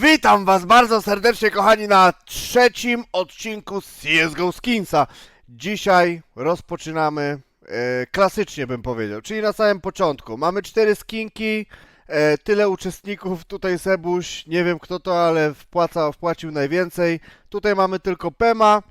Witam was bardzo serdecznie kochani na trzecim odcinku CSGO Skinsa. Dzisiaj rozpoczynamy e, klasycznie bym powiedział, czyli na samym początku. Mamy cztery skinki, e, tyle uczestników, tutaj Sebuś, nie wiem kto to, ale wpłaca, wpłacił najwięcej. Tutaj mamy tylko Pema,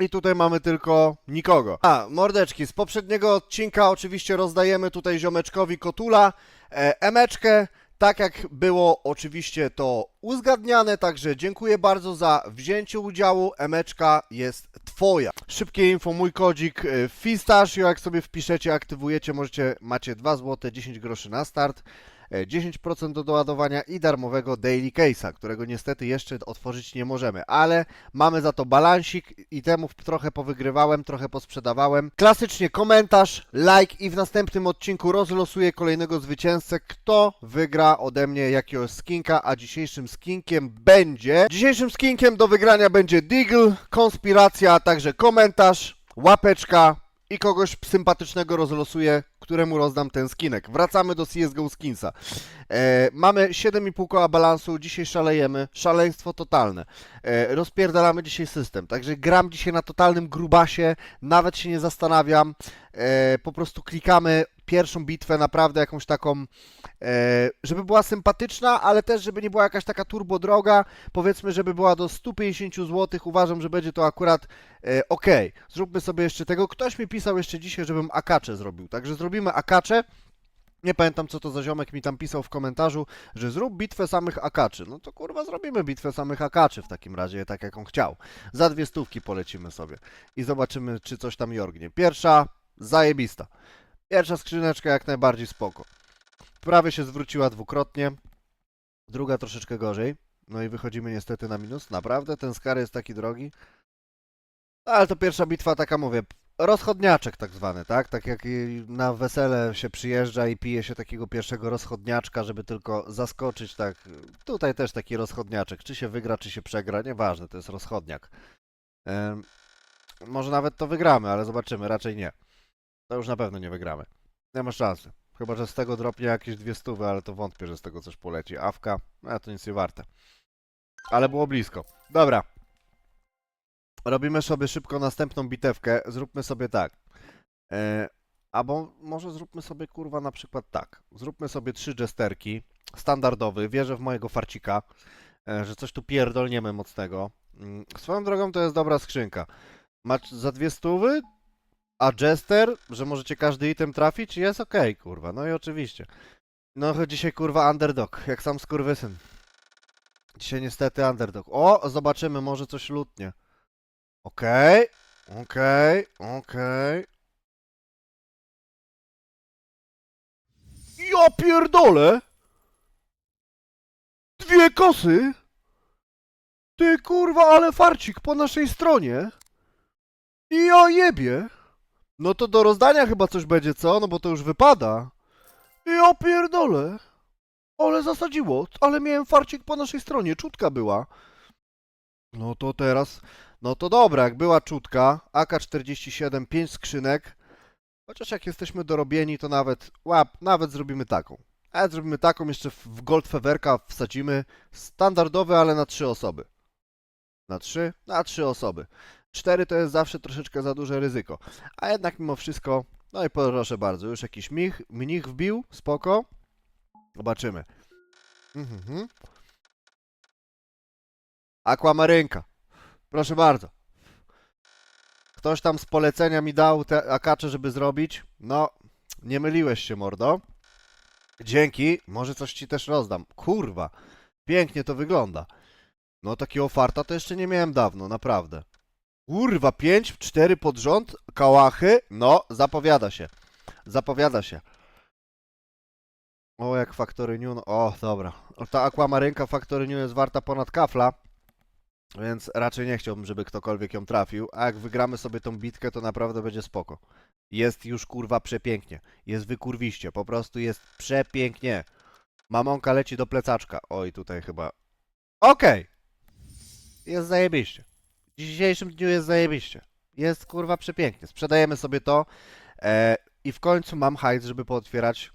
i tutaj mamy tylko nikogo. A, mordeczki, z poprzedniego odcinka oczywiście rozdajemy tutaj ziomeczkowi Kotula e, emeczkę, tak jak było oczywiście to uzgadniane, także dziękuję bardzo za wzięcie udziału, emeczka jest twoja. Szybkie info, mój kodzik e, Fistachio, jak sobie wpiszecie, aktywujecie, możecie, macie 2 zł 10 groszy na start. E, 10% do doładowania i darmowego daily case'a, którego niestety jeszcze otworzyć nie możemy, ale mamy za to balansik, itemów trochę powygrywałem, trochę posprzedawałem. Klasycznie komentarz, like i w następnym odcinku rozlosuję kolejnego zwycięzcę, kto wygra ode mnie jakiegoś skinka, a dzisiejszym skinkiem będzie... Dzisiejszym skinkiem do wygrania będzie Deagle, konspiracja, a także komentarz, łapeczka i kogoś sympatycznego rozlosuję, któremu rozdam ten skinek. Wracamy do CSGO Skinsa. E, mamy 7,5 koła balansu, dzisiaj szalejemy, szaleństwo totalne. E, rozpierdalamy dzisiaj system, także gram dzisiaj na totalnym grubasie, nawet się nie zastanawiam, e, po prostu klikamy pierwszą bitwę, naprawdę jakąś taką, e, żeby była sympatyczna, ale też żeby nie była jakaś taka turbo droga, powiedzmy, żeby była do 150 zł, uważam, że będzie to akurat e, ok. Zróbmy sobie jeszcze tego, ktoś mi pisał jeszcze dzisiaj, żebym akacze zrobił, także zrobimy akacze, nie pamiętam, co to za ziomek mi tam pisał w komentarzu, że zrób bitwę samych akaczy. No to kurwa zrobimy bitwę samych akaczy w takim razie, tak jak on chciał. Za dwie stówki polecimy sobie i zobaczymy, czy coś tam jorgnie. Pierwsza, zajebista. Pierwsza skrzyneczka jak najbardziej spoko. Prawie się zwróciła dwukrotnie, druga troszeczkę gorzej. No i wychodzimy niestety na minus. Naprawdę, ten skar jest taki drogi. Ale to pierwsza bitwa, taka mówię, rozchodniaczek tak zwany, tak? Tak jak na wesele się przyjeżdża i pije się takiego pierwszego rozchodniaczka, żeby tylko zaskoczyć, tak. Tutaj też taki rozchodniaczek. Czy się wygra, czy się przegra, nieważne, to jest rozchodniak. Em, może nawet to wygramy, ale zobaczymy, raczej nie. To już na pewno nie wygramy. Nie ma szansy. Chyba, że z tego dropnie jakieś dwie stówy, ale to wątpię, że z tego coś poleci. Awka, a to nic nie warte. Ale było blisko. Dobra. Robimy sobie szybko następną bitewkę. Zróbmy sobie tak. E, albo może zróbmy sobie kurwa na przykład tak. Zróbmy sobie trzy jesterki. Standardowy. Wierzę w mojego farcika, e, że coś tu pierdolniemy mocnego. Mm, Swoją drogą to jest dobra skrzynka. Masz za dwie stówy, a jester, że możecie każdy item trafić, jest okej, kurwa. No i oczywiście. No dzisiaj kurwa underdog, jak sam skurwysyn. Dzisiaj niestety underdog. O, zobaczymy, może coś lutnie. Okej, okej, okej. Ja pierdolę! Dwie kosy! Ty kurwa, ale farcik po naszej stronie! I ja jebie! No to do rozdania chyba coś będzie, co? No bo to już wypada. Ja pierdolę! Ale zasadziło, ale miałem farcik po naszej stronie, czutka była. No to teraz, no to dobra, jak była czutka, AK-47, 5 skrzynek, chociaż jak jesteśmy dorobieni, to nawet, łap, nawet zrobimy taką. A zrobimy taką, jeszcze w w Gold Feverka wsadzimy, standardowy, ale na trzy osoby. Na trzy? Na trzy osoby. Cztery to jest zawsze troszeczkę za duże ryzyko. A jednak mimo wszystko, no i proszę bardzo, już jakiś mnich, mnich wbił, spoko. Zobaczymy. Mhm. Akwamarynka. Proszę bardzo. Ktoś tam z polecenia mi dał te akacze, żeby zrobić. No, nie myliłeś się, mordo. Dzięki. Może coś ci też rozdam. Kurwa. Pięknie to wygląda. No, takiego farta to jeszcze nie miałem dawno, naprawdę. Kurwa, 5, 4 pod rząd, kałachy. No, zapowiada się. Zapowiada się. O, jak Factory New. No, o, dobra. Ta akwamarynka Factory New jest warta ponad kafla. Więc raczej nie chciałbym, żeby ktokolwiek ją trafił. A jak wygramy sobie tą bitkę, to naprawdę będzie spoko. Jest już kurwa przepięknie. Jest wykurwiście. Po prostu jest przepięknie. Mamonka leci do plecaczka. Oj, tutaj chyba. Okej. Jest zajebiście. W dzisiejszym dniu jest zajebiście. Jest kurwa przepięknie. Sprzedajemy sobie to e, i w końcu mam hajs, żeby pootwierać.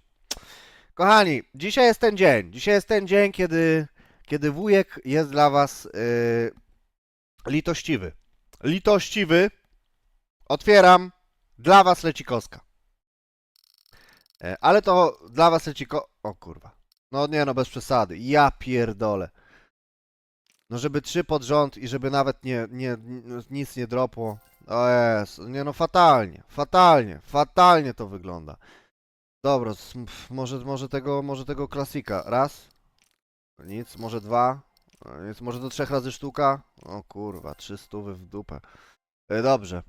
Kochani, dzisiaj jest ten dzień. Dzisiaj jest ten dzień, kiedy, kiedy wujek jest dla was yy, litościwy. Litościwy. Otwieram. Dla was leci koska. E, ale to dla was leci ko... O kurwa. No nie no, bez przesady. Ja pierdolę. No żeby trzy pod rząd i żeby nawet nie, nie, nic nie dropło. O jest, nie no fatalnie, fatalnie, fatalnie to wygląda. Dobra, może, może tego, może tego klasika. Raz. Nic, może dwa. E, Nic, może do trzech razy sztuka. O kurwa, trzy stówy w dupę. E, Dobrze.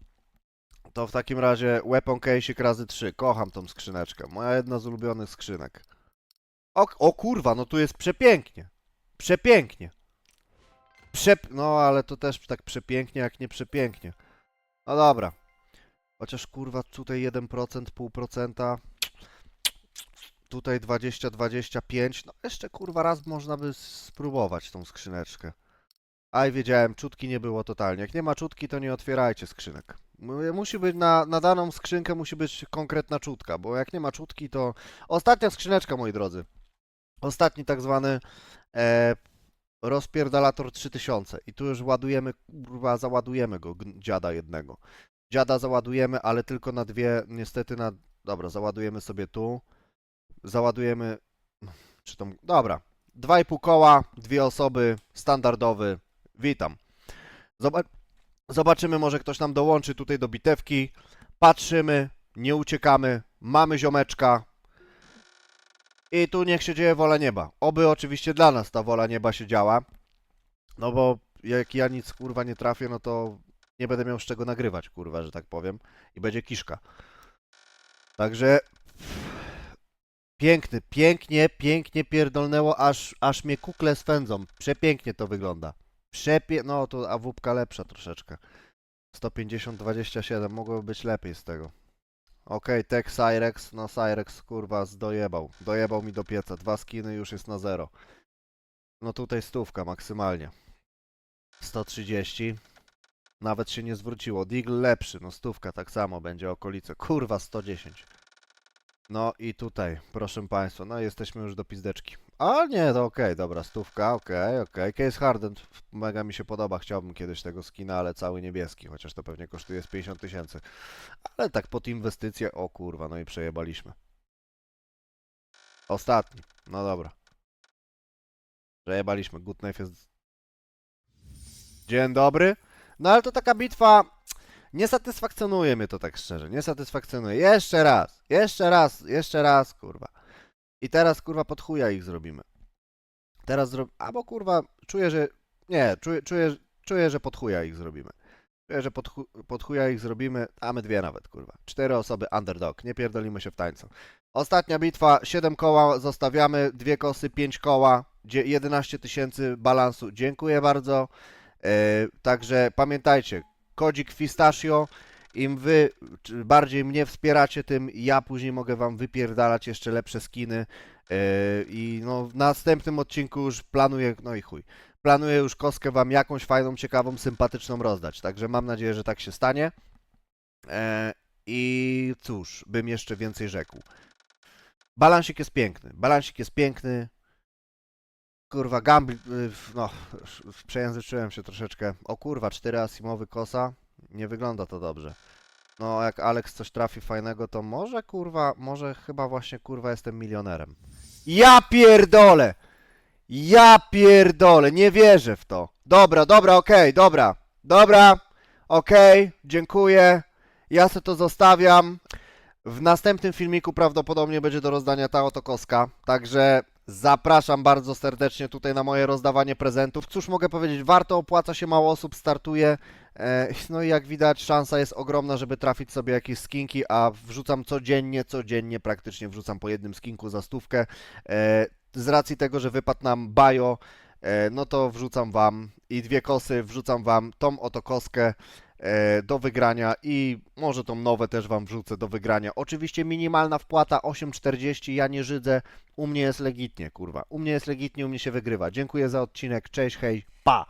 To w takim razie weapon case'ik razy trzy. Kocham tą skrzyneczkę. Moja jedna z ulubionych skrzynek. O, o kurwa, no tu jest przepięknie. Przepięknie. Przep... No, ale to też tak przepięknie, jak nie przepięknie. No dobra. Chociaż kurwa tutaj 1%, 0,5%. Tutaj 20, 25. No jeszcze kurwa raz można by spróbować tą skrzyneczkę. Aj, wiedziałem, czutki nie było totalnie. Jak nie ma czutki, to nie otwierajcie skrzynek. Mu- Musi być na, na daną skrzynkę musi być konkretna czutka, bo jak nie ma czutki, to... Ostatnia skrzyneczka, moi drodzy. Ostatni tak zwany e, rozpierdalator 3000. I tu już ładujemy, kurwa, załadujemy go, dziada jednego. Dziada załadujemy, ale tylko na dwie, niestety na... Dobra, załadujemy sobie tu. Załadujemy... Czy to... Dobra. Dwa i pół koła, dwie osoby, standardowy. Witam. Zoba... Zobaczymy, może ktoś nam dołączy tutaj do bitewki. Patrzymy, nie uciekamy, mamy ziomeczka. I tu niech się dzieje wola nieba. Oby oczywiście dla nas ta wola nieba się działa. No bo jak ja nic kurwa nie trafię, no to nie będę miał z czego nagrywać, kurwa, że tak powiem. I będzie kiszka. Także piękny, pięknie, pięknie pierdolnęło, aż, aż mnie kukle swędzą. Przepięknie to wygląda. Przepie... No to awupka lepsza troszeczkę. 150-27, mogłoby być lepiej z tego. Okej, Tech Cyrex, no Cyrex kurwa zdojebał. Dojebał mi do pieca. Dwa skiny już jest na zero. No tutaj stówka maksymalnie. 130. Nawet się nie zwróciło. Deagle lepszy, no stówka tak samo będzie okolice. Kurwa 110. No i tutaj, proszę Państwa, no jesteśmy już do pizdeczki. A nie, to okej, dobra, stówka, okej, okej. Case Harden, mega mi się podoba, chciałbym kiedyś tego skina, ale cały niebieski, chociaż to pewnie kosztuje z 50 tysięcy. Ale tak pod inwestycję, o kurwa, no i przejebaliśmy. Ostatni, no dobra. Przejebaliśmy, Good Knife jest... Dzień dobry. No ale to taka bitwa... Nie satysfakcjonuje mnie to tak szczerze, nie satysfakcjonuje. Jeszcze raz, jeszcze raz, jeszcze raz, kurwa. I teraz, kurwa, pod chuja ich zrobimy. Teraz zro... Albo, kurwa, czuję, że... Nie, czuję, czuję, czuję że pod chuja ich zrobimy. Czuję, że pod, chu... pod chuja ich zrobimy, a my dwie nawet, kurwa. Cztery osoby, underdog, nie pierdolimy się w tańcu. Ostatnia bitwa, 7 koła zostawiamy, dwie kosy, 5 koła, dzie- 11 tysięcy balansu. Dziękuję bardzo. E, także pamiętajcie, kodzik Fistachio, im wy bardziej mnie wspieracie, tym ja później mogę wam wypierdalać jeszcze lepsze skiny. E, I no, w następnym odcinku już planuję, no i chuj, planuję już koskę wam jakąś fajną, ciekawą, sympatyczną rozdać. Także mam nadzieję, że tak się stanie. E, I cóż, bym jeszcze więcej rzekł. Balansik jest piękny. Balansik jest piękny. Kurwa, gambli... y, No, przejęzyczyłem się troszeczkę. O kurwa, cztery asimowy kosa. Nie wygląda to dobrze. No, jak Alex coś trafi fajnego, to może kurwa, może chyba właśnie kurwa jestem milionerem. Ja pierdolę! Ja pierdolę, nie wierzę w to. Dobra, dobra, okej, dobra. Dobra, okej, dziękuję. Ja se to zostawiam. W następnym filmiku prawdopodobnie będzie do rozdania ta oto koska, także zapraszam bardzo serdecznie tutaj na moje rozdawanie prezentów. Cóż mogę powiedzieć, warto, opłaca się, mało osób startuje. E, No i jak widać szansa jest ogromna, żeby trafić sobie jakieś skinki, a wrzucam codziennie, codziennie praktycznie wrzucam po jednym skinku za stówkę. E, Z racji tego, że wypadł nam Bajo, e, no to wrzucam wam i dwie kosy, wrzucam wam tą oto koskę do wygrania i może tą nowe też wam wrzucę do wygrania. Oczywiście minimalna wpłata 8,40, ja nie żydzę, u mnie jest legitnie, kurwa. U mnie jest legitnie, u mnie się wygrywa. Dziękuję za odcinek, cześć, hej, pa!